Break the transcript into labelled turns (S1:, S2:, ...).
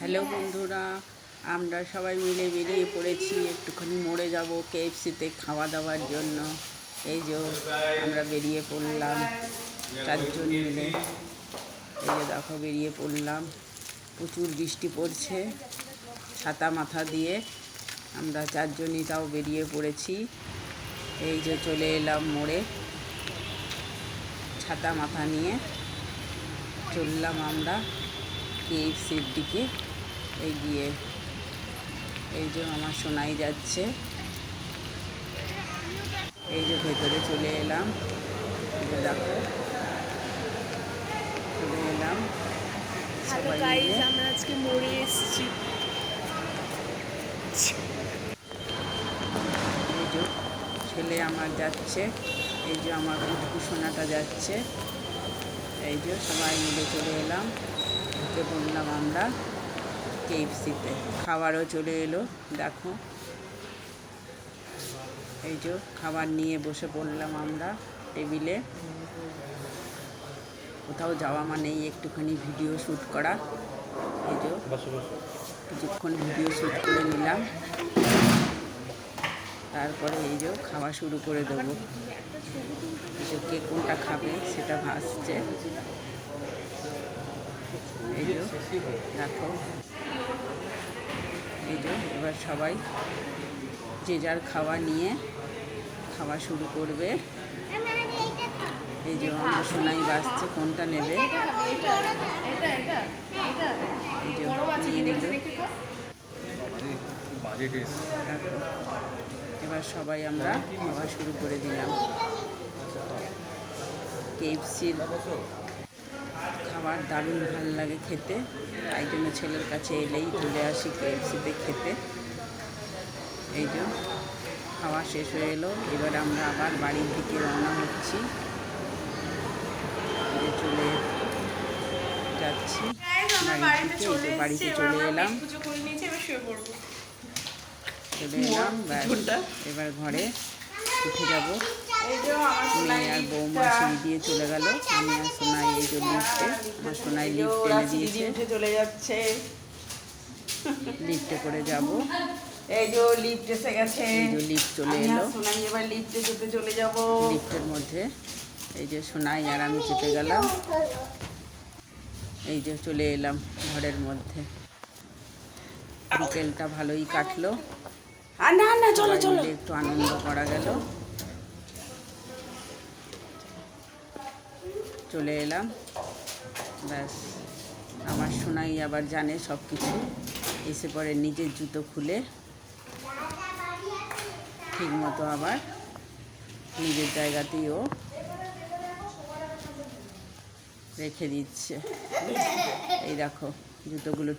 S1: Hello বন্ধুরা, আমরা সবাই মিলে বেরিয়ে পড়েছি, একটুখানি মরে যাব কেএফসিতে খাওয়া দাওয়ার জন্য। এই যে আমরা বেরিয়ে পড়লাম চারজন মিলে। এই যে দেখো, বেরিয়ে পড়লাম। প্রচুর বৃষ্টি পড়ছে ছাতা মাথা দিয়ে। আমরা চারজনই তাও বেরিয়ে পড়েছি। এই যে চলে এলাম মোড়ে ছাতা মাথা নিয়ে। চললাম আমরা কেএফসির দিকে। এগিয়ে। এই যে আমার শোনাই যাচ্ছে। এই যে ভেতরে চলে এলাম। দেখো। চলে এলাম
S2: আমরা আজকে মরে এসেছি।
S1: এই যে ছেলে আমার যাচ্ছে। এই যে আমার সোনাটা যাচ্ছে। এই যে সবাই মিলে চলে এলাম। পড়লাম আমরা। কেএফসিতে খাবারও চলে এলো দেখো। এই যে খাবার নিয়ে বসে পড়লাম আমরা টেবিলে। কোথাও যাওয়া মানেই একটুখানি ভিডিও শ্যুট করা। এই যে কিছুক্ষণ ভিডিও শ্যুট করে নিলাম। তারপরে এই যে খাওয়া শুরু করে দেবো। এই যে কে কোনটা খাবে সেটা ভাসছে। এই যে দেখো এই যে এবার সবাই যে যার খাওয়া নিয়ে খাওয়া শুরু করবে। এই যে, আমার সোনাই বাসছে, কোনটা নেবে। এবার সবাই আমরা খাওয়া শুরু করে দিলাম। কেএফসির খাবার দারুণ ভালো লাগে খেতে। তাই জন্য ছেলের কাছে এলেই চলে আসি কেএফসিতে খেতে। এই যে খাওয়া শেষ হয়ে এলো। এবার আমরা আবার বাড়ির দিকে রওনা হচ্ছি। চলে যাচ্ছি। বাড়িতে চলে এলাম।
S2: পুজো করে নিয়েছি এবার শুয়ে পড়ব।
S1: চলে এলাম এবার ঘরে উঠে যাব। মেয়ে আর বৌমা সিঁড়ি দিয়ে চলে গেল। আমি আর সোনাই এই যে লিফটে আমার সোনাই লিফট
S2: ওরা
S1: দিয়েছে।
S2: চলে যাচ্ছে।
S1: লিফটে করে যাব।
S2: এই যে লিফট এসে গেছে।
S1: এই যে লিফট চলে এলো।
S2: সোনাই এবার লিফটে যেতে চলে যাব।
S1: লিফটের মধ্যে। এই যে সোনাই আর আমি চেপে গেলাম। এই যে চলে এলাম ঘরের মধ্যে। বিকেলটা ভালোই কাটলো।
S2: আর না না চলো
S1: সবাই
S2: চলো।
S1: একটু আনন্দ করা গেল। চলে এলাম। ব্যাস, আমার সোনাই আবার জানে সব কিছু এসে পরে নিজের জুতো খুলে ঠিক মতো আবার নিজের জায়গাতেই ও রেখে দিচ্ছে। এই দেখো, জুতোগুলো